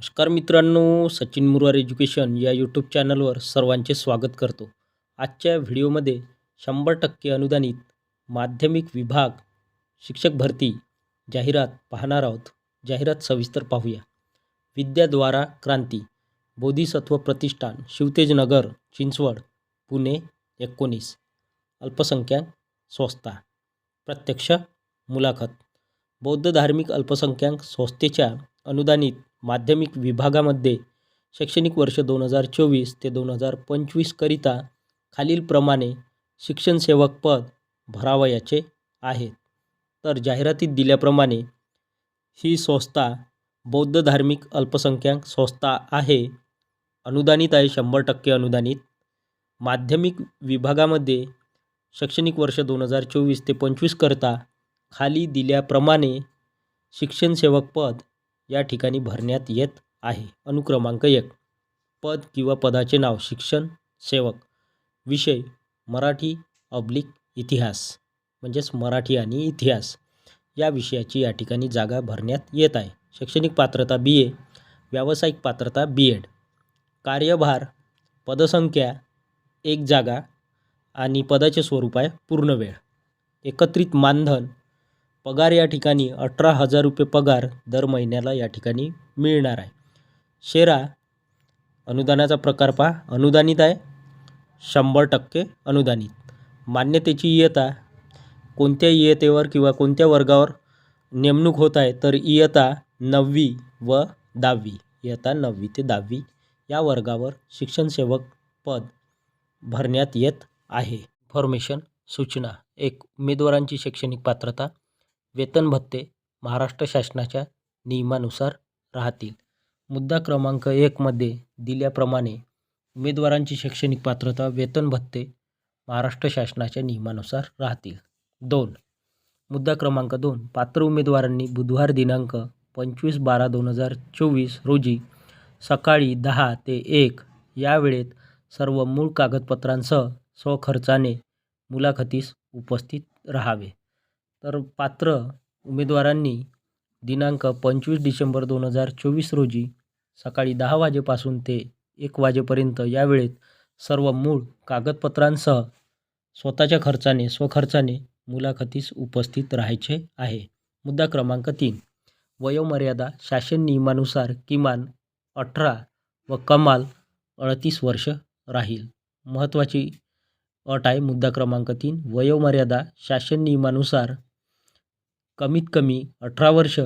नमस्कार मित्रांनो सचिन मुरवार एज्युकेशन या यूट्यूब चॅनलवर सर्वांचे स्वागत करतो. आजच्या व्हिडिओमध्ये शंभर टक्के अनुदानित माध्यमिक विभाग शिक्षक भरती जाहिरात पाहणार आहोत. जाहिरात सविस्तर पाहूया. विद्याद्वारा क्रांती बोधिसत्व प्रतिष्ठान शिवतेजनगर चिंचवड पुणे एकोणीस. अल्पसंख्याक संस्था प्रत्यक्ष मुलाखत. बौद्ध धार्मिक अल्पसंख्याक संस्थेच्या अनुदानित माध्यमिक विभागामध्ये शैक्षणिक वर्ष दोन हजार चोवीस ते दोन हजार पंचवीसकरिता खालीलप्रमाणे शिक्षणसेवक पद भरावयाचे आहेत. तर जाहिरातीत दिल्याप्रमाणे ही संस्था बौद्ध धार्मिक अल्पसंख्याक संस्था आहे. अनुदानित आहे शंभर टक्के अनुदानित. माध्यमिक विभागामध्ये शैक्षणिक वर्ष दोन हजार चोवीस ते पंचवीसकरता खाली दिल्याप्रमाणे शिक्षणसेवक पद या ठिकाणी भरण्यात येत आहे. अनुक्रमांक एक. पद किंवा पदाचे नाव शिक्षण सेवक. विषय मराठी ऑब्लिक इतिहास. म्हणजेच मराठी आणि इतिहास. या विषयाची या ठिकाणी जागा भरण्यात येत आहे. शैक्षणिक पात्रता बी ए व्यावसायिक पात्रता बी एड कार्यभार पदसंख्या एक जागा आणि पदाचे स्वरूप आहे पूर्ण वेळ एकत्रित मानधन पगार या ठिकाणी अठरा हजार रुपये पगार दर महिन्याला या ठिकाणी मिळणार आहे. शेरा अनुदानाचा प्रकार पहा. अनुदानित आहे. शंभर टक्के अनुदानित. मान्यतेची इयता कोणत्या इयतेवर किंवा कोणत्या वर्गावर नेमणूक होत आहे तर इयता नववी व दहावी. इयता नववी ते दहावी या वर्गावर शिक्षणसेवक पद भरण्यात येत आहे. इन्फॉर्मेशन सूचना. एक उमेदवारांची शैक्षणिक पात्रता. वेतन भत्ते महाराष्ट्र शासनाच्या नियमानुसार राहतील. मुद्दा क्रमांक एकमध्ये दिल्याप्रमाणे उमेदवारांची शैक्षणिक पात्रता वेतन भत्ते महाराष्ट्र शासनाच्या नियमानुसार राहतील. दोन मुद्दा क्रमांक दोन पात्र उमेदवारांनी बुधवार दिनांक पंचवीस बारा दोन हजार चोवीस रोजी सकाळी दहा ते एक या वेळेत सर्व मूळ कागदपत्रांसह स्वखर्चाने मुलाखतीस उपस्थित राहावे. तर पात्र उमेदवारांनी दिनांक पंचवीस डिसेंबर दोन हजार चोवीस रोजी सकाळी दहा वाजेपासून ते एक वाजेपर्यंत या वेळेत सर्व मूळ कागदपत्रांसह स्वतःच्या खर्चाने स्वखर्चाने मुलाखतीस उपस्थित राहायचे आहे. मुद्दा क्रमांक तीन. वयोमर्यादा शासन नियमानुसार किमान अठरा व कमाल अडतीस वर्ष राहील. महत्त्वाची अट आहे मुद्दा क्रमांक तीन. वयोमर्यादा शासन नियमानुसार कमीत कमी अठरा वर्ष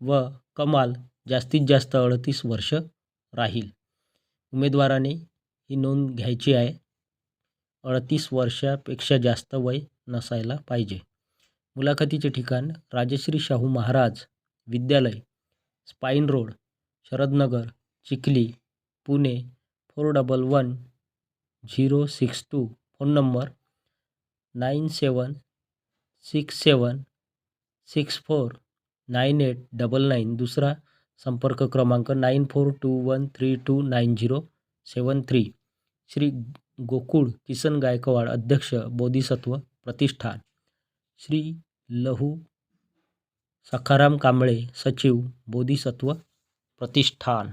व कमाल जास्तीत जास्त अडतीस वर्ष राहील. उमेदवाराने ही नोंद घ्यायची आहे. अडतीस वर्षापेक्षा जास्त वय नसायला पाहिजे. मुलाखतीचे ठिकाण Rajshri Shahu Maharaj Vidyalaya spine road Sharadnagar Chikhli Pune four double one zero six two phone number nine seven six seven six four nine eight double nine दुसरा संपर्क क्रमांक nine four two one three two nine zero seven three. Shri Gokul Kisan Gaikwad अध्यक्ष बोधिसत्व प्रतिष्ठान. श्री लहू सखाराम कांबळे सचिव बोधिसत्व प्रतिष्ठान.